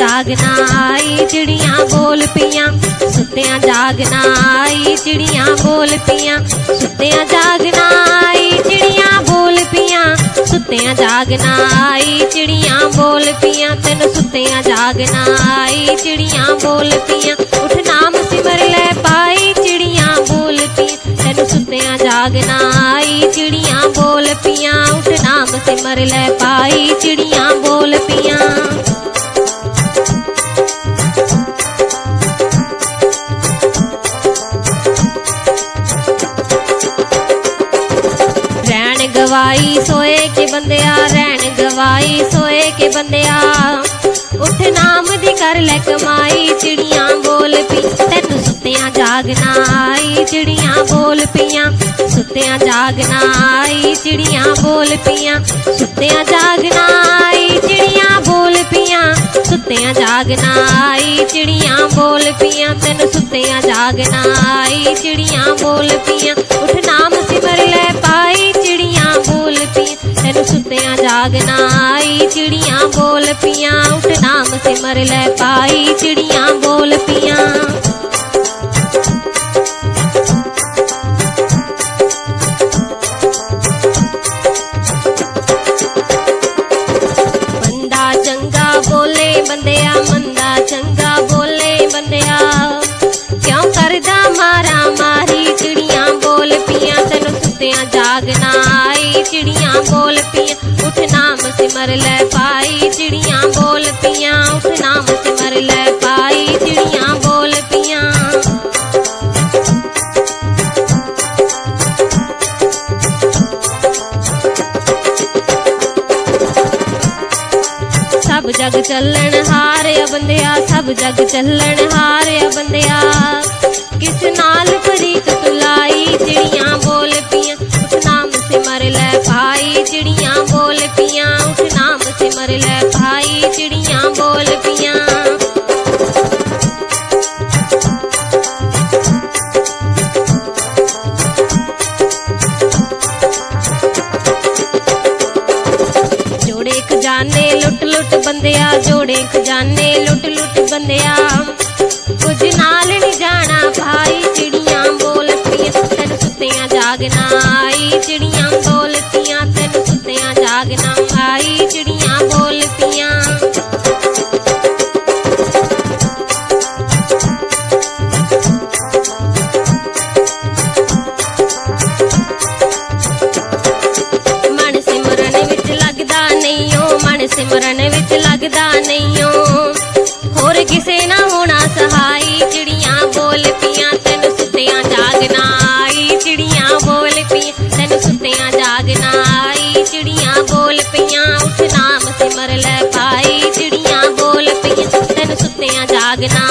ਜਾਗਣਾ ਆਈ ਚਿੜੀਆਂ ਬੋਲ ਪੀਆਂ ਸੁੱਤਿਆਂ ਜਾਗਣਾ ਆਈ ਚਿੜੀਆਂ ਬੋਲ ਪੀਆਂ ਸੁੱਤਿਆਂ ਜਾਗਣਾ ਆਈ ਚਿੜੀਆਂ ਬੋਲ ਪੀਆਂ ਸੁੱਤਿਆਂ ਜਾਗਣਾ ਆਈ ਚਿੜੀਆਂ ਬੋਲ ਪੀਆਂ ਤੈਨੂੰ ਸੁੱਤਿਆਂ ਜਾਗਣਾ ਆਈ ਚਿੜੀਆਂ ਬੋਲ ਪੀਆਂ ਉਠ ਨਾਮ ਸਿਮਰ ਲੈ ਪਾਈ ਚਿੜੀਆਂ ਬੋਲ ਪੀਆਂ ਤੈਨੂੰ ਸੁੱਤਿਆਂ ਜਾਗਣਾ ਆਈ ਚਿੜੀਆਂ ਬੋਲ ਪੀਆਂ ਉਠ ਨਾਮ ਸਿਮਰ ਲੈ ਪਾਈ ਚਿੜੀਆਂ ਬੋਲ ਪੀਆਂ ਗਵਾਈ, ਸੋਏ ਕੇ ਬੰਦਿਆ ਰਹਿਣ ਗਵਾਈ, ਸੋਏ ਕੇ ਬੰਦਿਆ। ਉੱਠ ਨਾਮ ਦੀ ਕਰ ਲੈ ਕਮਾਈ, ਚਿੜੀਆਂ ਬੋਲ ਪੀ ਤੈਨੂੰ ਸੁੱਤਿਆਂ ਜਾਗਣਾ ਆਈ। ਚਿੜੀਆਂ ਬੋਲ ਪੀਆਂ ਸੁੱਤਿਆਂ ਜਾਗਣਾ ਆਈ। ਚਿੜੀਆਂ ਬੋਲ ਪੀਆਂ ਸੁੱਤਿਆਂ ਜਾਗਣਾ ਆਈ। ਚਿੜੀਆਂ ਬੋਲ ਪੀਆਂ ਸੁੱਤਿਆਂ ਜਾਗਣਾ ਆਈ। ਚਿੜੀਆਂ ਬੋਲ ਪੀਆਂ ਤੈਨੂੰ ਸੁੱਤਿਆਂ ਜਾਗਣਾ ਆਈ। ਚਿੜੀਆਂ ਬੋਲ ਪੀਆਂ ਉੱਠ ਨਾਮ ਸਿਮਰ ਲੈ ਸੁੱਤਿਆਂ ਆਈ ਚਿੜੀਆਂ ਬੋਲ ਪੀਆਂ ਉਠ ਨਾਮ ਸਿਮਰ ਲੈ ਪਾਈ ਚਿੜੀਆਂ ਬੋਲ ਪੀਆਂ ਸਿਮਰ ਲੈ ਪਾਈ ਚਿੜੀਆਂ ਬੋਲ ਪੀਆਂ ਉਠ ਨਾਮ ਸਿਮਰ ਲੈ ਪਾਈ ਚਿੜੀਆਂ ਬੋਲ ਪੀਆਂ ਸਭ ਜਗ ਚੱਲਣ ਹਾਰਿਆ ਬੰਦਿਆ, ਸਭ ਜਗ ਚੱਲਣ ਹਾਰਿਆ ਬੰਦਿਆ। ਕਿਸ ਨਾਲ ਫਰੀਕ ਤੁਲਾਈ, ਚਿੜੀਆਂ ਭਾਈ ਚਿੜੀਆਂ ਬੋਲ ਪੀਆਂ ਜੋੜੇ ਖਜ਼ਾਨੇ ਲੁੱਟ ਲੁੱਟ ਬੰਦਿਆ, ਜੋੜੇ ਖਜ਼ਾਨੇ ਲੁੱਟ ਲੁੱਟ ਬੰਦਿਆ। ਕੁਝ ਨਾਲ ਨਹੀਂ ਜਾਣਾ ਭਾਈ, ਚਿੜੀਆਂ ਬੋਲ ਪੀਆਂ ਤੈਨੂੰ ਸੁੱਤਿਆਂ ਜਾਗਣਾ। ਆਈ ਚਿੜੀਆਂ ਬੋਲ ਲੱਗਦਾ ਹੋਰ ਕਿਸੇ ਨਾ ਹੋਣਾ ਸਹਾਈ, ਚਿੜੀਆਂ ਬੋਲ ਪੀਆਂ ਤੈਨੂੰ ਸੁੱਤਿਆਂ ਜਾਗਣਾ ਆਈ। ਚਿੜੀਆਂ ਬੋਲ ਪੀਆਂ ਤੈਨੂੰ ਸੁੱਤਿਆਂ ਜਾਗਣਾ ਆਈ। ਚਿੜੀਆਂ ਬੋਲ ਪੀਆਂ ਉਠ ਨਾਮ ਸਿਮਰ ਲੈ ਪਾਈ। ਚਿੜੀਆਂ ਬੋਲ ਪੀਆਂ ਤੈਨੂੰ ਸੁੱਤਿਆਂ ਜਾਗਣਾ